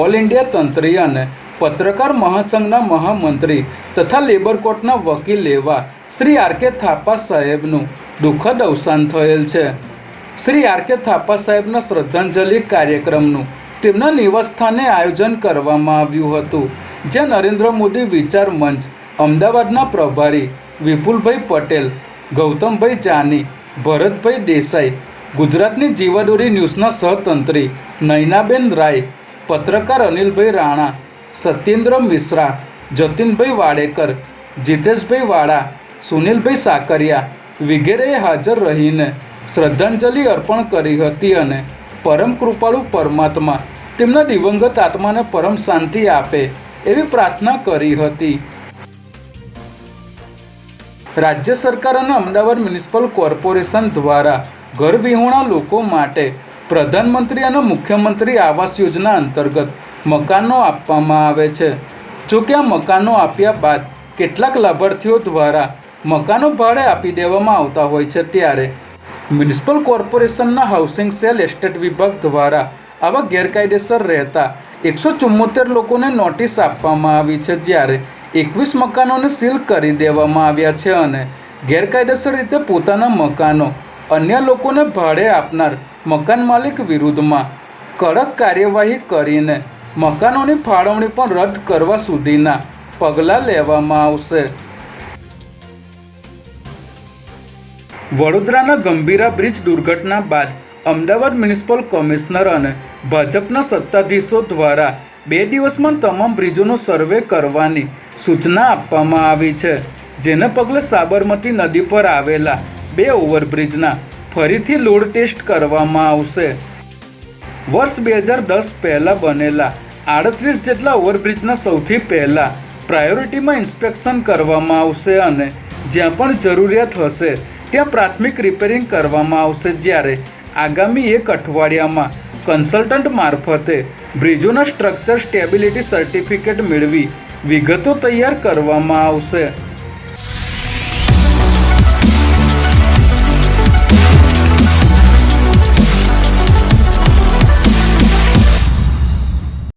All India તંત્રી અને પત્રકાર મહાસંઘના મહામંત્રી તથા લેબર કોર્ટના વકીલ એવા શ્રી આર કે થાપા સાહેબનું દુઃખદ અવસાન થયેલ છે. શ્રી આર કે થાપા સાહેબના શ્રદ્ધાંજલિ કાર્યક્રમનું તેમના નિવાસસ્થાને આયોજન કરવામાં આવ્યું હતું, જ્યાં નરેન્દ્ર મોદી વિચાર મંચ, અમદાવાદના પ્રભારી વિપુલભાઈ પટેલ, ગૌતમભાઈ જાની, ભરતભાઈ દેસાઈ, ગુજરાતની જીવાદોરી ન્યૂઝના સહતંત્રી નયનાબેન રાય પત્રકાર અનિલભાઈ રાણા સત્યેન્દ્ર મિશ્રા, જતીનભાઈ વાડેકર, જીતેશભાઈ વાળા, સુનિલભાઈ સાકરિયા વગેરેએ હાજર રહીને શ્રદ્ધાંજલિ અર્પણ કરી હતી અને પરમ કૃપાળુ પરમાત્મા તેમના દિવંગત આત્માને પરમ શાંતિ આપે એવી પ્રાર્થના કરી હતી. રાજ્ય સરકાર અને અમદાવાદ મ્યુનિસિપલ કોર્પોરેશન દ્વારા ઘર વિહોણા લોકો માટે પ્રધાનમંત્રી અને મુખ્યમંત્રી આવાસ યોજના અંતર્ગત મકાનો આપવામાં આવે છે. જો કે આ મકાનો આપ્યા બાદ કેટલાક લાભાર્થીઓ દ્વારા મકાનો ભાડે આપી દેવામાં આવતા હોય છે ત્યારે મ્યુનિસિપલ કોર્પોરેશનના હાઉસિંગ સેલ એસ્ટેટ વિભાગ દ્વારા આવા ગેરકાયદેસર રહેતા એકસો ચુમ્મોતેર લોકોને નોટિસ આપવામાં આવી છે જ્યારે એકવીસ મકાનોને સીલ કરી દેવામાં આવ્યા છે અને ગેરકાયદેસર રીતે પોતાના મકાનો અન્ય લોકોને ભાડે આપનાર મકાન માલિક વિરુદ્ધમાં કડક કાર્યવાહી કરીને મકાનોની ફાળવણી પણ રદ કરવા સુધીના પગલાં લેવામાં આવશે. વડોદરાના ગંભીરા બ્રિજ દુર્ઘટના બાદ અમદાવાદ મ્યુનિસિપલ કમિશનર અને ભાજપના સત્તાધીશો દ્વારા બે દિવસમાં તમામ બ્રિજોનો સર્વે કરવાની સૂચના આપવામાં આવી છે, જેને પગલે સાબરમતી નદી પર આવેલા બે ઓવરબ્રિજના ફરીથી લોડ ટેસ્ટ કરવામાં આવશે. વર્ષ બે હજાર દસ પહેલાં બનેલા આડત્રીસ જેટલા ઓવરબ્રિજના સૌથી પહેલાં પ્રાયોરિટીમાં ઇન્સ્પેક્શન કરવામાં આવશે અને જ્યાં પણ જરૂરિયાત હશે ત્યાં પ્રાથમિક રિપેરિંગ કરવામાં આવશે જ્યારે આગામી એક અઠવાડિયામાં કન્સલ્ટન્ટ મારફતે બ્રિજોના સ્ટ્રક્ચર સ્ટેબિલિટી સર્ટિફિકેટ મેળવી વિગતો તૈયાર કરવામાં આવશે.